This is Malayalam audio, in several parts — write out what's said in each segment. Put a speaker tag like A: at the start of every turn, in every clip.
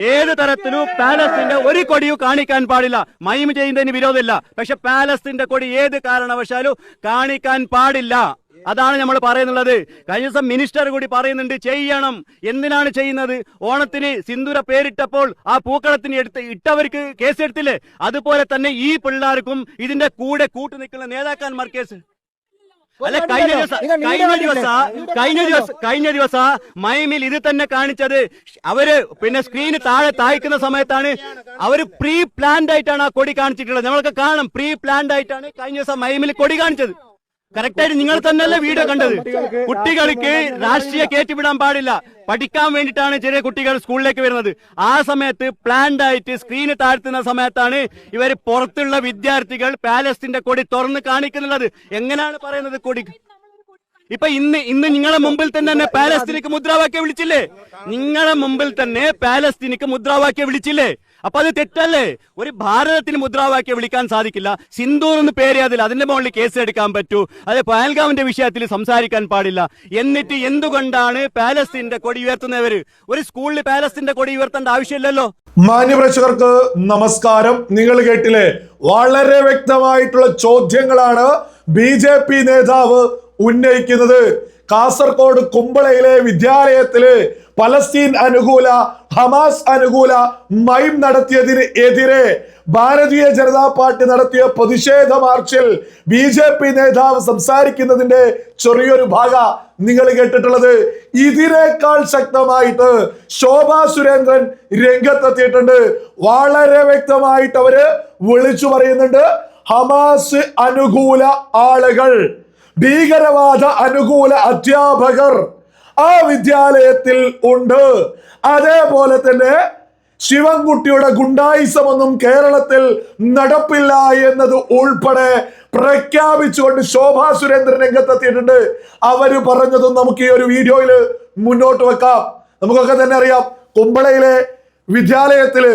A: ഏത് തരത്തിലും പാലസ്തീന്റെ ഒരു കൊടിയും കാണിക്കാൻ പാടില്ല. മൈം ചെയ്യുന്നതിന് വിരോധമില്ല. പക്ഷെ പാലസ്തീന്റെ കൊടി ഏത് കാരണവശാലും കാണിക്കാൻ പാടില്ല. അതാണ് നമ്മൾ പറയുന്നുള്ളത്. കഴിഞ്ഞ ദിവസം മിനിസ്റ്റർ കൂടി പറയുന്നുണ്ട് ചെയ്യണം. എന്തിനാണ് ചെയ്യുന്നത്? ഓണത്തിന് സിന്ദൂര പേരിട്ടപ്പോൾ ആ പൂക്കളത്തിന് എടുത്ത് ഇട്ടവർക്ക് കേസെടുത്തില്ലേ? അതുപോലെ തന്നെ ഈ പിള്ളേർക്കും ഇതിന്റെ കൂടെ കൂട്ടു നിൽക്കുന്ന നേതാക്കന്മാർ കേസ് അല്ല കഴിഞ്ഞ ദിവസം കഴിഞ്ഞ ദിവസം കഴിഞ്ഞ ദിവസം കഴിഞ്ഞ ദിവസ മൈമിൽ ഇത് തന്നെ കാണിച്ചത്. അവർ പിന്നെ സ്ക്രീന് താഴെ താഴ്ക്കുന്ന സമയത്താണ് അവർ പ്രീ പ്ലാൻഡ് ആയിട്ടാണ് ആ കൊടി കാണിച്ചിട്ടുള്ളത്. നമ്മൾക്ക് കാണാം. പ്രീ പ്ലാൻഡ് ആയിട്ടാണ് കഴിഞ്ഞ ദിവസം മൈമിൽ കൊടി കാണിച്ചത്. കറക്റ്റ് ആയിട്ട് നിങ്ങൾ തന്നെയല്ലേ വീഡിയോ കണ്ടത്? കുട്ടികൾക്ക് രാഷ്ട്രീയ കയറ്റിവിടാൻ പാടില്ല. പഠിക്കാൻ വേണ്ടിയിട്ടാണ് ചെറിയ കുട്ടികൾ സ്കൂളിലേക്ക് വരുന്നത്. ആ സമയത്ത് പ്ലാൻഡ് ആയിട്ട് സ്ക്രീന് താഴ്ത്തുന്ന സമയത്താണ് ഇവർ പുറത്തുള്ള വിദ്യാർത്ഥികൾ പാലസ്റ്റിന്റെ കൊടി തുറന്ന് കാണിക്കുന്നുള്ളത്. എങ്ങനെയാണ് പറയുന്നത് കൊടി? ഇപ്പൊ ഇന്ന് ഇന്ന് നിങ്ങളെ മുമ്പിൽ തന്നെ തന്നെ പാലസ്തീനിക്ക് മുദ്രാവാക്യം വിളിച്ചില്ലേ? നിങ്ങളെ മുമ്പിൽ തന്നെ പാലസ്തീനിക്ക് മുദ്രാവാക്യം വിളിച്ചില്ലേ? അപ്പൊ അത് തെറ്റല്ലേ? ഒരു ഭാരതത്തിന് മുദ്രാവാക്യം വിളിക്കാൻ സാധിക്കില്ല. സിന്ദൂർ എന്ന് പേര് അതിൽ അതിന്റെ മുകളിൽ കേസ് എടുക്കാൻ പറ്റൂ. അത് പഹൽഗാമിന്റെ വിഷയത്തിൽ സംസാരിക്കാൻ പാടില്ല. എന്നിട്ട് എന്തുകൊണ്ടാണ് പാലസ്തീന്റെ കൊടി ഉയർത്തുന്നവര്? ഒരു സ്കൂളിൽ പാലസ്തീന്റെ കൊടി ഉയർത്തേണ്ട ആവശ്യമില്ലല്ലോ?
B: മാന്യപ്രേക്ഷകർക്ക് നമസ്കാരം. നിങ്ങൾ കേട്ടില്ലേ? വളരെ വ്യക്തമായിട്ടുള്ള ചോദ്യങ്ങളാണ് ബി നേതാവ് ഉന്നയിക്കുന്നത്. കാസർഗോഡ് കുമ്പളയിലെ വിദ്യാലയത്തിൽ പലസ്തീൻ അനുകൂല ഹമാസ് അനുകൂല മൈം നടത്തിയതിന് എതിരെ ഭാരതീയ ജനതാ പാർട്ടി നടത്തിയ പ്രതിഷേധ മാർച്ചിൽ ബി ജെ പി നേതാവ് സംസാരിക്കുന്നതിന്റെ ചെറിയൊരു ഭാഗ നിങ്ങൾ കേട്ടിട്ടുള്ളത്. ഇതിനേക്കാൾ ശക്തമായിട്ട് ശോഭാ സുരേന്ദ്രൻ രംഗത്തെത്തിയിട്ടുണ്ട്. വളരെ വ്യക്തമായിട്ട് അവർ വിളിച്ചു പറയുന്നുണ്ട്. ഹമാസ് അനുകൂല ആളുകൾ ഭീകരവാദ അനുകൂല അധ്യാപകർ ആ വിദ്യാലയത്തിൽ ഉണ്ട്. അതേപോലെ തന്നെ ശിവൻകുട്ടിയുടെ ഗുണ്ടായിസമൊന്നും കേരളത്തിൽ നടപ്പില്ല എന്നത് ഉൾപ്പെടെ പ്രഖ്യാപിച്ചുകൊണ്ട് ശോഭാ സുരേന്ദ്രൻ രംഗത്തെത്തിയിട്ടുണ്ട്. അവർ പറഞ്ഞതും നമുക്ക് ഈ ഒരു വീഡിയോയിൽ മുന്നോട്ട് വെക്കാം. നമുക്കൊക്കെ തന്നെ അറിയാം കുമ്പളയിലെ വിദ്യാലയത്തിൽ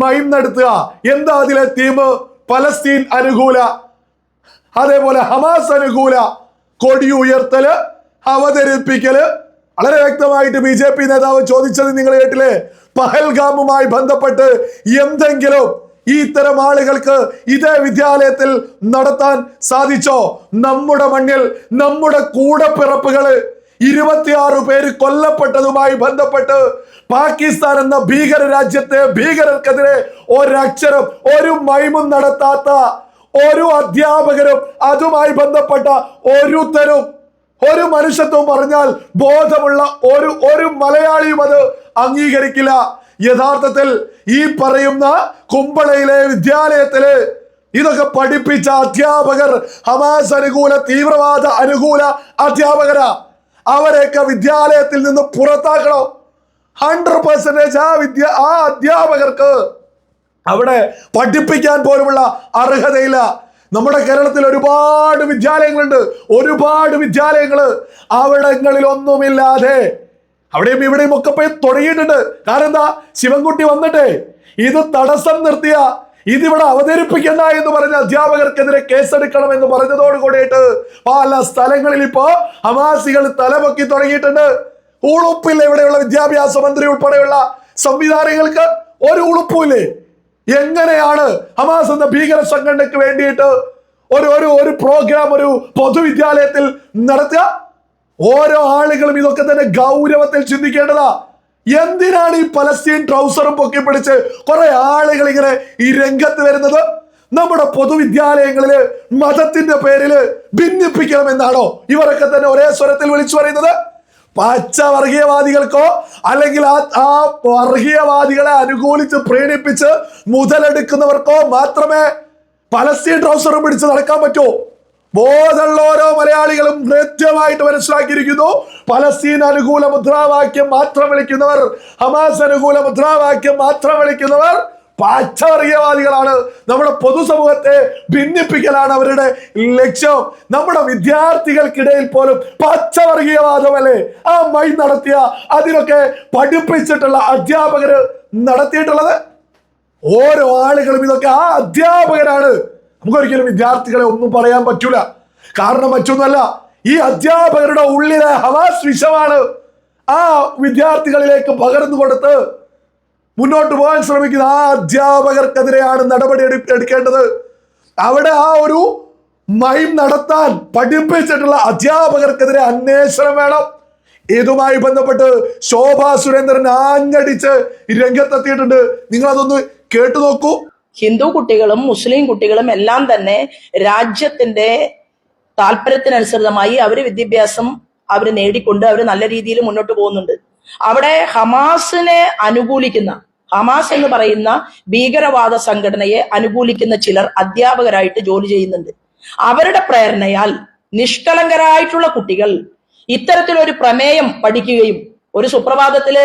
B: മൈം നടത്തുക. എന്താ അതിലെ തീം പലസ്തീൻ അനുകൂല അതേപോലെ ഹമാസ് അനുകൂല കൊടി ഉയർത്തൽ അവതരിപ്പിക്കൽ. വളരെ വ്യക്തമായിട്ട് ബി ജെ പി നേതാവ് ചോദിച്ചത് നിങ്ങൾ കേട്ടില്ലേ പഹൽഗാമുമായി ബന്ധപ്പെട്ട് എന്തെങ്കിലും ഈ ഇത്തരം ആളുകൾക്ക് ഇതേ വിദ്യാലയത്തിൽ നടത്താൻ സാധിച്ചോ? നമ്മുടെ മണ്ണിൽ നമ്മുടെ കൂടപ്പിറപ്പുകൾ ഇരുപത്തിയാറ് പേര് കൊല്ലപ്പെട്ടതുമായി ബന്ധപ്പെട്ട് പാകിസ്ഥാൻ എന്ന ഭീകര രാജ്യത്തെ ഭീകരർക്കെതിരെ ഒരക്ഷരം ഒരു മൈമും നടത്താത്ത ഒരു അധ്യാപകരും അതുമായി ബന്ധപ്പെട്ട ഒരുത്തരും ഒരു മനുഷ്യത്വം പറഞ്ഞാൽ ബോധമുള്ള ഒരു ഒരു മലയാളിയും അത് അംഗീകരിക്കില്ല. യഥാർത്ഥത്തിൽ ഈ പറയുന്ന കുമ്പളയിലെ വിദ്യാലയത്തിൽ ഇതൊക്കെ പഠിപ്പിച്ച അധ്യാപകർ ഹമാസ് അനുകൂല തീവ്രവാദ അനുകൂല അധ്യാപകരാ. അവരെയൊക്കെ വിദ്യാലയത്തിൽ നിന്ന് പുറത്താക്കണോ. ഹൺഡ്രഡ് പെർസെന്റേജ് ആ വിദ്യ ആ അധ്യാപകർക്ക് അവിടെ പഠിപ്പിക്കാൻ പോലുമുള്ള അർഹതയില്ല. നമ്മുടെ കേരളത്തിൽ ഒരുപാട് വിദ്യാലയങ്ങളുണ്ട്. ഒരുപാട് വിദ്യാലയങ്ങൾ അവിടങ്ങളിൽ ഒന്നുമില്ലാതെ അവിടെയും ഇവിടെയും ഒക്കെ പോയി തുടങ്ങിയിട്ടുണ്ട്. കാരണം എന്താ ശിവൻകുട്ടി വന്നിട്ടേ ഇത് തടസ്സം നിർത്തിയ ഇതിവിടെ അവതരിപ്പിക്കണ്ട എന്ന് പറഞ്ഞ അധ്യാപകർക്കെതിരെ കേസെടുക്കണം എന്ന് പറഞ്ഞതോട് കൂടിയിട്ട് പല സ്ഥലങ്ങളിൽ ഇപ്പോ അവാസികൾ തലപൊക്കി തുടങ്ങിയിട്ടുണ്ട്. ഉളുപ്പില്ല ഇവിടെയുള്ള വിദ്യാഭ്യാസ മന്ത്രി ഉൾപ്പെടെയുള്ള സംവിധാനങ്ങൾക്ക് ഒരു ഉളുപ്പുമില്ലേ എങ്ങനെയാണ് ഹമാസ് എന്ന ഭീകര സംഘടനയ്ക്ക് വേണ്ടിയിട്ട് ഒരു ഒരു ഒരു പ്രോഗ്രാം ഒരു പൊതുവിദ്യാലയത്തിൽ നടത്തുക? ഓരോ ആളുകളും ഇതൊക്കെ തന്നെ ഗൗരവത്തിൽ ചിന്തിക്കേണ്ടതാ. എന്തിനാണ് ഈ പലസ്തീൻ ട്രൗസറും പൊക്കി പിടിച്ച് കുറെ ആളുകൾ ഇങ്ങനെ ഈ രംഗത്ത് വരുന്നത്? നമ്മുടെ പൊതുവിദ്യാലയങ്ങളിൽ മതത്തിന്റെ പേരിൽ ഭിന്നിപ്പിക്കണമെന്നാണോ ഇവരൊക്കെ തന്നെ ഒരേ സ്വരത്തിൽ വിളിച്ചു പറയുന്നത്? പച്ച വർഗീയവാദികൾക്കോ അല്ലെങ്കിൽ ആ വർഗീയവാദികളെ അനുകൂലിച്ച് പ്രീണിപ്പിച്ച് മുതലെടുക്കുന്നവർക്കോ മാത്രമേ പലസ്തീൻ ട്രൗസറും പിടിച്ച് നടക്കാൻ പറ്റൂ. ബോധമുള്ള ഓരോ മലയാളികളും കൃത്യമായിട്ട് മനസ്സിലാക്കിയിരിക്കുന്നു. പലസ്തീൻ അനുകൂല മുദ്രാവാക്യം മാത്രം വിളിക്കുന്നവർ ഹമാസ് അനുകൂല മുദ്രാവാക്യം മാത്രം വിളിക്കുന്നവർ പാച്ചവർഗീയവാദികളാണ് നമ്മുടെ പൊതുസമൂഹത്തെ ഭിന്നിപ്പിക്കലാണ് അവരുടെ ലക്ഷ്യം. നമ്മുടെ വിദ്യാർത്ഥികൾക്കിടയിൽ പോലും പാച്ചവർഗീയവാദമല്ലേ ആ മൈ നടത്തിയ അതിനൊക്കെ പഠിപ്പിച്ചിട്ടുള്ള അധ്യാപകർ നടത്തിയിട്ടുള്ളത്? ഓരോ ആളുകളും ഇതൊക്കെ ആ അധ്യാപകരാണ്. നമുക്കൊരിക്കലും വിദ്യാർത്ഥികളെ ഒന്നും പറയാൻ പറ്റൂല. കാരണം മറ്റൊന്നുമല്ല ഈ അധ്യാപകരുടെ ഉള്ളിലെ ഹവാസ് വിഷമാണ് ആ വിദ്യാർത്ഥികളിലേക്ക് പകർന്നു കൊടുത്ത് മുന്നോട്ട് പോകാൻ ശ്രമിക്കുന്ന ആ അധ്യാപകർക്കെതിരെയാണ് നടപടി എടു- എടുക്കേണ്ടത്. അവിടെ ആ ഒരു മൈം നടത്താൻ പഠിപ്പിച്ചിട്ടുള്ള അധ്യാപകർക്കെതിരെ അന്വേഷണം വേണം. ഇതുമായി ബന്ധപ്പെട്ട് ശോഭാ സുരേന്ദ്രൻ ആഞ്ഞടിച്ച് രംഗത്തെത്തിയിട്ടുണ്ട്. നിങ്ങൾ അതൊന്ന് കേട്ടു നോക്കൂ.
C: ഹിന്ദു കുട്ടികളും മുസ്ലിം കുട്ടികളും എല്ലാം തന്നെ രാജ്യത്തിന്റെ താല്പര്യത്തിനനുസൃതമായി അവർ വിദ്യാഭ്യാസം അവർ നേടിക്കൊണ്ട് അവർ നല്ല രീതിയിൽ മുന്നോട്ട് പോകുന്നുണ്ട്. അവിടെ ഹമാസിനെ അനുകൂലിക്കുന്ന ഹമാസ് എന്ന് പറയുന്ന ഭീകരവാദ സംഘടനയെ അനുകൂലിക്കുന്ന ചിലർ അധ്യാപകരായിട്ട് ജോലി ചെയ്യുന്നുണ്ട്. അവരുടെ പ്രേരണയാൽ നിഷ്കളങ്കരായിട്ടുള്ള കുട്ടികൾ ഇത്തരത്തിലൊരു പ്രമേയം പഠിക്കുകയും ഒരു സുപ്രഭാതത്തിൽ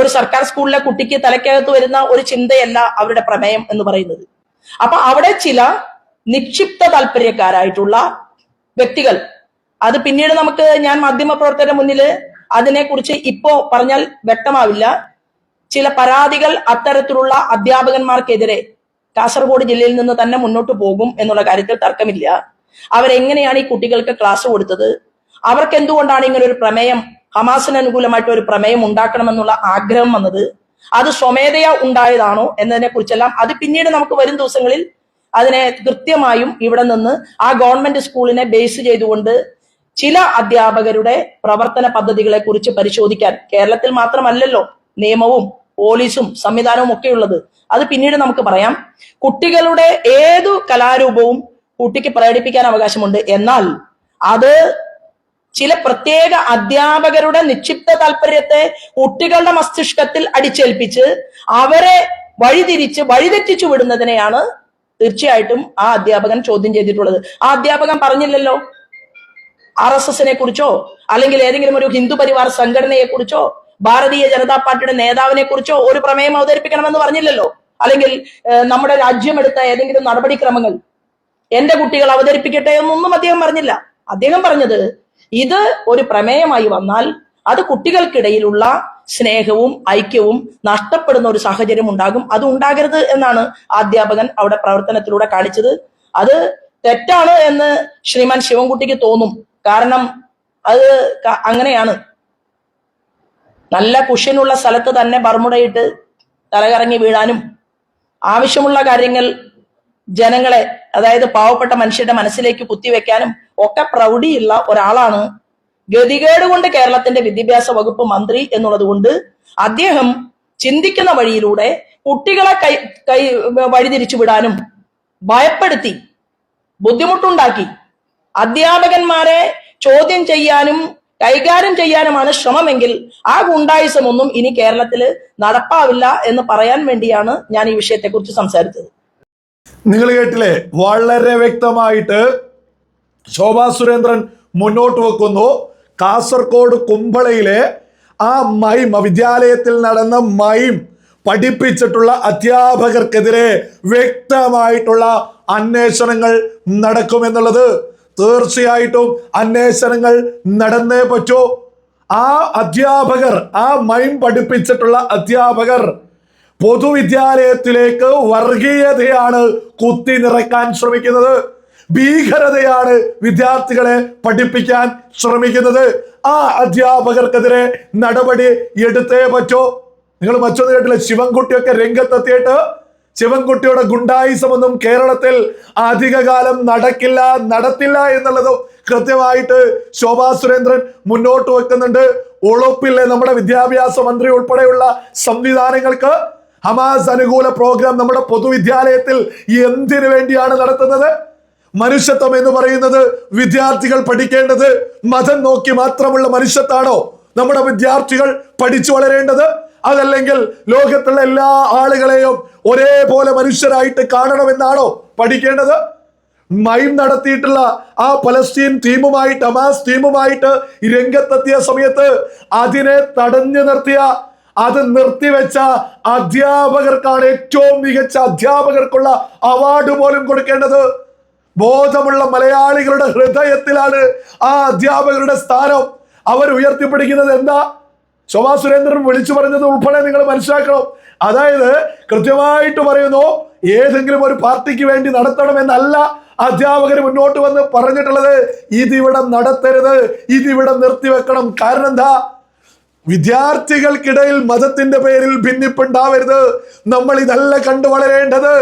C: ഒരു സർക്കാർ സ്കൂളിലെ കുട്ടിക്ക് തലക്കകത്ത് വരുന്ന ഒരു ചിന്തയല്ല അവരുടെ പ്രമേയം എന്ന് പറയുന്നത്. അപ്പൊ അവിടെ ചില നിക്ഷിപ്ത താല്പര്യക്കാരായിട്ടുള്ള വ്യക്തികൾ അത് പിന്നീട് നമുക്ക് ഞാൻ മാധ്യമ പ്രവർത്തകരുടെ മുന്നിൽ അതിനെക്കുറിച്ച് ഇപ്പോ പറഞ്ഞാൽ വ്യക്തമാവില്ല. ചില പരാതികൾ അത്തരത്തിലുള്ള അധ്യാപകന്മാർക്കെതിരെ കാസർഗോഡ് ജില്ലയിൽ നിന്ന് തന്നെ മുന്നോട്ട് പോകും എന്നുള്ള കാര്യത്തിൽ തർക്കമില്ല. അവരെങ്ങനെയാണ് ഈ കുട്ടികൾക്ക് ക്ലാസ് കൊടുത്തത്? അവർക്ക് എന്തുകൊണ്ടാണ് ഇങ്ങനെ ഒരു പ്രമേയം ഹമാസിന് അനുകൂലമായിട്ട് ഒരു പ്രമേയം ഉണ്ടാക്കണമെന്നുള്ള ആഗ്രഹം വന്നത്? അത് സ്വമേധയാ ഉണ്ടായതാണോ എന്നതിനെ കുറിച്ചെല്ലാം അത് പിന്നീട് നമുക്ക് വരും ദിവസങ്ങളിൽ അതിനെ കൃത്യമായും ഇവിടെ നിന്ന് ആ ഗവൺമെന്റ് സ്കൂളിനെ ബേസ് ചെയ്തുകൊണ്ട് ചില അധ്യാപകരുടെ പ്രവർത്തന പദ്ധതികളെ കുറിച്ച് പരിശോധിക്കാൻ കേരളത്തിൽ മാത്രമല്ലല്ലോ നിയമവും പോലീസും സംവിധാനവും ഒക്കെ ഉള്ളത്. അത് പിന്നീട് നമുക്ക് പറയാം. കുട്ടികളുടെ ഏതു കലാരൂപവും കുട്ടിക്ക് പ്രകടിപ്പിക്കാൻ അവകാശമുണ്ട്. എന്നാൽ അത് ചില പ്രത്യേക അധ്യാപകരുടെ നിക്ഷിപ്ത താല്പര്യത്തെ കുട്ടികളുടെ മസ്തിഷ്കത്തിൽ അടിച്ചേൽപ്പിച്ച് അവരെ വഴിതിരിച്ച് വഴിതെറ്റിച്ചു വിടുന്നതിനെയാണ് തീർച്ചയായിട്ടും ആ അധ്യാപകൻ ചോദ്യം ചെയ്തിട്ടുള്ളത്. ആ അധ്യാപകൻ പറഞ്ഞില്ലല്ലോ? ആർ എസ് എസിനെ കുറിച്ചോ? അല്ലെങ്കിൽ ഏതെങ്കിലും ഒരു ഹിന്ദു പരിവാർ സംഘടനയെ കുറിച്ചോ? ഭാരതീയ ജനതാ പാർട്ടിയുടെ നേതാവിനെ കുറിച്ചോ ഒരു പ്രമേയം അവതരിപ്പിക്കണമെന്ന് പറഞ്ഞില്ലല്ലോ. അല്ലെങ്കിൽ നമ്മുടെ രാജ്യമെടുത്ത ഏതെങ്കിലും നടപടിക്രമങ്ങൾ എന്റെ കുട്ടികൾ അവതരിപ്പിക്കട്ടെ എന്നൊന്നും അദ്ദേഹം പറഞ്ഞില്ല. അദ്ദേഹം പറഞ്ഞത് ഇത് ഒരു പ്രമേയമായി വന്നാൽ അത് കുട്ടികൾക്കിടയിലുള്ള സ്നേഹവും ഐക്യവും നഷ്ടപ്പെടുന്ന ഒരു സാഹചര്യം ഉണ്ടാകും. അത് ഉണ്ടാകരുത് എന്നാണ് അധ്യാപകൻ അവിടെ പ്രവർത്തനത്തിലൂടെ കാണിച്ചത്. അത് തെറ്റാണ് എന്ന് ശ്രീമാൻ ശിവൻകുട്ടിക്ക് തോന്നും. കാരണം അത് അങ്ങനെയാണ്. നല്ല കുഷ്യനുള്ള സ്ഥലത്ത് തന്നെ ബർമുടയിട്ട് തലകറങ്ങി വീഴാനും ആവശ്യമുള്ള കാര്യങ്ങൾ ജനങ്ങളെ അതായത് പാവപ്പെട്ട മനുഷ്യരുടെ മനസ്സിലേക്ക് കുത്തിവെക്കാനും ഒക്കെ പ്രൗഢിയുള്ള ഒരാളാണ് ഗതികേട് കൊണ്ട് കേരളത്തിന്റെ വിദ്യാഭ്യാസ വകുപ്പ് മന്ത്രി എന്നുള്ളത് കൊണ്ട് അദ്ദേഹം ചിന്തിക്കുന്ന വഴിയിലൂടെ കുട്ടികളെ കൈ കൈ വഴിതിരിച്ചു വിടാനും ഭയപ്പെടുത്തി ബുദ്ധിമുട്ടുണ്ടാക്കി അധ്യാപകന്മാരെ ചോദ്യം ചെയ്യാനും കൈകാര്യം ചെയ്യാനുമാണ് ശ്രമമെങ്കിൽ ആ ഗുണ്ടായുസമൊന്നും ഇനി കേരളത്തിൽ നടപ്പാവില്ല എന്ന് പറയാൻ വേണ്ടിയാണ് ഞാൻ ഈ വിഷയത്തെക്കുറിച്ച് സംസാരിച്ചത്.
B: നിങ്ങൾ കേട്ടില്ലേ? വളരെ വ്യക്തമായിട്ട് ശോഭാ സുരേന്ദ്രൻ മുന്നോട്ട് വെക്കുന്നു. കാസർഗോഡ് കുമ്പളയിലെ ആ മൈം വിദ്യാലയത്തിൽ നടന്ന മൈം പഠിപ്പിച്ചിട്ടുള്ള അധ്യാപകർക്കെതിരെ വ്യക്തമായിട്ടുള്ള അന്വേഷണങ്ങൾ നടക്കുമെന്നുള്ളത് തീർച്ചയായിട്ടും അന്വേഷണങ്ങൾ നടന്നേ പറ്റൂ. ആ അധ്യാപകർ ആ മൈം പഠിപ്പിച്ചിട്ടുള്ള അധ്യാപകർ പൊതുവിദ്യാലയത്തിലേക്ക് വർഗീയതയാണ് കുത്തി നിറയ്ക്കാൻ ശ്രമിക്കുന്നത്. ഭീകരതയാണ് വിദ്യാർത്ഥികളെ പഠിപ്പിക്കാൻ ശ്രമിക്കുന്നത്. ആ അധ്യാപകർക്കെതിരെ നടപടി എടുത്തേ പറ്റൂ. നിങ്ങൾ മറ്റൊന്ന് കേട്ടില്ല? ശിവൻകുട്ടിയൊക്കെ രംഗത്തെത്തിയിട്ട് ശിവൻകുട്ടിയുടെ ഗുണ്ടായിസമൊന്നും കേരളത്തിൽ അധികകാലം നടക്കില്ല നടത്തില്ല എന്നുള്ളതും കൃത്യമായിട്ട് ശോഭാ സുരേന്ദ്രൻ മുന്നോട്ട് വെക്കുന്നുണ്ട്. ഉളുപ്പില്ലേ നമ്മുടെ വിദ്യാഭ്യാസ മന്ത്രി ഉൾപ്പെടെയുള്ള സംവിധാനങ്ങൾക്ക് ഹമാസ് അനുകൂല പ്രോഗ്രാം നമ്മുടെ പൊതുവിദ്യാലയത്തിൽ എന്തിനു വേണ്ടിയാണ് നടത്തുന്നത്? മനുഷ്യത്വം എന്ന് പറയുന്നത് വിദ്യാർത്ഥികൾ പഠിക്കേണ്ടത് മതം നോക്കി മാത്രമുള്ള മനുഷ്യത്താണോ? നമ്മുടെ വിദ്യാർത്ഥികൾ പഠിച്ചു വളരേണ്ടത് അതല്ലെങ്കിൽ ലോകത്തുള്ള എല്ലാ ആളുകളെയും ഒരേപോലെ മനുഷ്യരായിട്ട് കാണണമെന്നാണോ പഠിക്കേണ്ടത്? മൈം നടത്തിയിട്ടുള്ള ആ പലസ്തീൻ ടീമുമായിട്ട് ഹമാസ് ടീമുമായിട്ട് രംഗത്തെത്തിയ സമയത്ത് അതിനെ തടഞ്ഞു നിർത്തിയ അത് നിർത്തിവെച്ച അധ്യാപകർക്കാണ് ഏറ്റവും മികച്ച അധ്യാപകർക്കുള്ള അവാർഡ് പോലും കൊടുക്കേണ്ടത്. ബോധമുള്ള മലയാളികളുടെ ഹൃദയത്തിലാണ് ആ അധ്യാപകരുടെ സ്ഥാനം. അവർ ഉയർത്തിപ്പിടിക്കുന്നത് എന്താ? ശോഭാ സുരേന്ദ്രൻ വിളിച്ചു പറഞ്ഞത് ഉൾപ്പെടെ നിങ്ങൾ മനസ്സിലാക്കണം. അതായത് കൃത്യമായിട്ട് പറയുന്നു ഏതെങ്കിലും ഒരു പാർട്ടിക്ക് വേണ്ടി നടത്തണമെന്നല്ല അധ്യാപകർ മുന്നോട്ട് വന്ന് പറഞ്ഞിട്ടുള്ളത്. ഇതിവിടെ നടത്തരുത് ഇതിവിടെ നിർത്തിവെക്കണം. കാരണം എന്താ? വിദ്യാർത്ഥികൾക്കിടയിൽ മതത്തിന്റെ പേരിൽ ഭിന്നിപ്പുണ്ടാവരുത്. നമ്മൾ ഇതല്ല കണ്ടു വളരേണ്ടത്.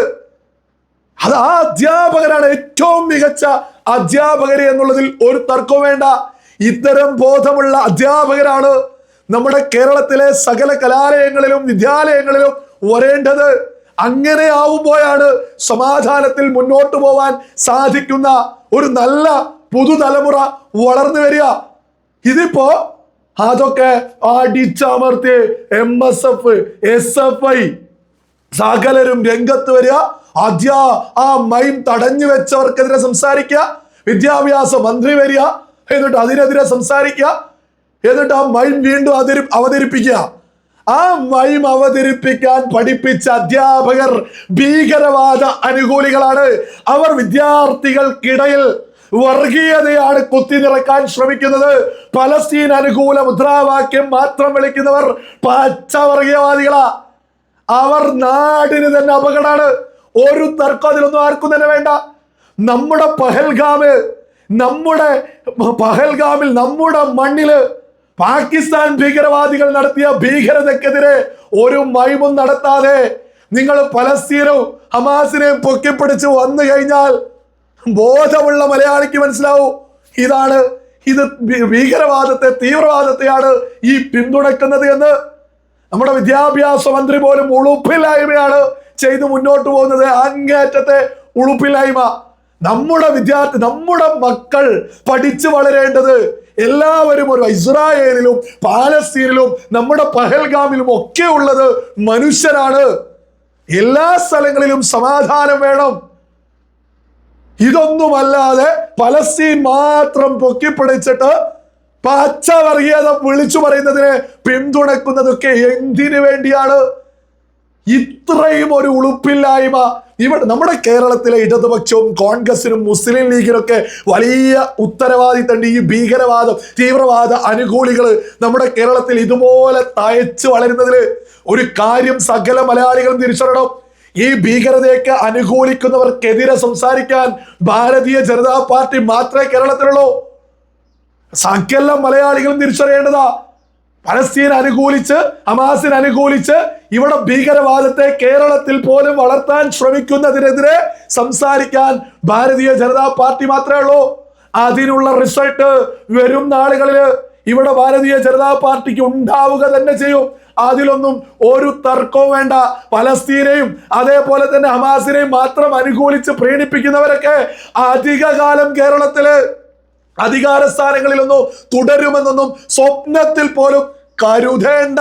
B: അത് ആ അധ്യാപകരാണ് ഏറ്റവും മികച്ച അധ്യാപകര് എന്നുള്ളതിൽ ഒരു തർക്കവും വേണ്ട. ഇത്തരം ബോധമുള്ള അധ്യാപകരാണ് നമ്മുടെ കേരളത്തിലെ സകല കലാലയങ്ങളിലും വിദ്യാലയങ്ങളിലും വരേണ്ടത് അങ്ങനെ ആവുമ്പോഴാണ് സമാധാനത്തിൽ മുന്നോട്ട് പോവാൻ സാധിക്കുന്ന ഒരു നല്ല പുതുതലമുറ വളർന്നു വരിക. ഇതിപ്പോ അതൊക്കെ അടിച്ചമർത്തി M S F S F I സകലരും രംഗത്ത് വരിക. അധ്യ ആ മൈം തടഞ്ഞു വെച്ചവർക്കെതിരെ സംസാരിക്കുക. വിദ്യാഭ്യാസ മന്ത്രി വരിക. എന്നിട്ട് അതിനെതിരെ സംസാരിക്കുക. എന്നിട്ട് ആ മൈം വീണ്ടും അവതരി അവതരിപ്പിക്കുക. ആ മൈം അവതരിപ്പിക്കാൻ പഠിപ്പിച്ച അധ്യാപകർ ഭീകരവാദ അനുകൂലികളാണ്. അവർ വിദ്യാർത്ഥികൾക്കിടയിൽ വർഗീയതയാണ് കുത്തി നിറക്കാൻ ശ്രമിക്കുന്നത്. പലസ്തീൻ അനുകൂല മുദ്രാവാക്യം മാത്രം വിളിക്കുന്നവർ പച്ച വർഗീയവാദികളാ. അവർ നാടിന് തന്നെ അപകടമാണ്. ഒരു തർക്കം അതിലൊന്നും ആർക്കും തന്നെ വേണ്ട. നമ്മുടെ പഹൽഗാമ് നമ്മുടെ പഹൽഗാമിൽ നമ്മുടെ മണ്ണിൽ പാകിസ്ഥാൻ ഭീകരവാദികൾ നടത്തിയ ഭീകരതക്കെതിരെ ഒരു മൈമും നടത്താതെ നിങ്ങൾ പലസ്തീനും ഹമാസിനെയും പൊക്കിപ്പിടിച്ച് വന്നു കഴിഞ്ഞാൽ ബോധമുള്ള മലയാളിക്ക് മനസ്സിലാവും. ഇതാണ് ഇത് ഭീകരവാദത്തെ തീവ്രവാദത്തെയാണ് ഈ പിന്തുണക്കുന്നത് എന്ന്. നമ്മുടെ വിദ്യാഭ്യാസ മന്ത്രി പോലും ഉളുപ്പില്ലായ്മയാണ് ചെയ്ത് മുന്നോട്ട് പോകുന്നത്. അങ്ങേറ്റത്തെ ഉളുപ്പില്ലായ്മ. നമ്മുടെ വിദ്യാർത്ഥി നമ്മുടെ മക്കൾ പഠിച്ചു വളരേണ്ടത് എല്ലാവരും ഒരു ഇസ്രായേലിലും പാലസ്തീനിലും നമ്മുടെ പഹൽഗാമിലും ഒക്കെ ഉള്ളത് മനുഷ്യരാണ്. എല്ലാ സ്ഥലങ്ങളിലും സമാധാനം വേണം. ഇതൊന്നുമല്ലാതെ പലസ്തീൻ മാത്രം പൊക്കിപ്പിടിച്ചിട്ട് പച്ച വർഗീയത വിളിച്ചു പറയുന്നതിനെ പിന്തുണക്കുന്നതൊക്കെ എന്തിനു വേണ്ടിയാണ്? ഇത്രയും ഒരു ഉളുപ്പില്ലായ്മ. ഇവിടെ നമ്മുടെ കേരളത്തിലെ ഇടതുപക്ഷവും കോൺഗ്രസിനും മുസ്ലിം ലീഗിനൊക്കെ വലിയ ഉത്തരവാദിത്തണ്ട് ഈ ഭീകരവാദം തീവ്രവാദ അനുകൂലികൾ നമ്മുടെ കേരളത്തിൽ ഇതുപോലെ തയച്ചു വളരുന്നതിൽ ഒരു കാര്യം സകല മലയാളികളും തിരിച്ചറിയണം. ഈ ഭീകരതയൊക്കെ അനുകൂലിക്കുന്നവർക്കെതിരെ സംസാരിക്കാൻ ഭാരതീയ ജനതാ പാർട്ടി മാത്രമേ കേരളത്തിലുള്ളൂ. സകല മലയാളികളും തിരിച്ചറിയേണ്ടതാ. പലസ്തീൻ അനുകൂലിച്ച് ഹമാസിന് അനുകൂലിച്ച് ഇവിടെ ഭീകരവാദത്തെ കേരളത്തിൽ പോലും വളർത്താൻ ശ്രമിക്കുന്നതിനെതിരെ സംസാരിക്കാൻ ഭാരതീയ ജനതാ പാർട്ടി മാത്രമേ ഉള്ളൂ. അതിനുള്ള റിസൾട്ട് വരും നാളുകളിൽ ഇവിടെ ഭാരതീയ ജനതാ പാർട്ടിക്ക് ഉണ്ടാവുക തന്നെ ചെയ്യും. അതിലൊന്നും ഒരു തർക്കവും വേണ്ട. പലസ്തീനെയും അതേപോലെ തന്നെ ഹമാസിനെയും മാത്രം അനുകൂലിച്ച് പ്രീണിപ്പിക്കുന്നവരൊക്കെ അധികകാലം കേരളത്തിൽ അധികാര സ്ഥാനങ്ങളിലൊന്നും തുടരുമെന്നൊന്നും സ്വപ്നത്തിൽ പോലും കരുതേണ്ട.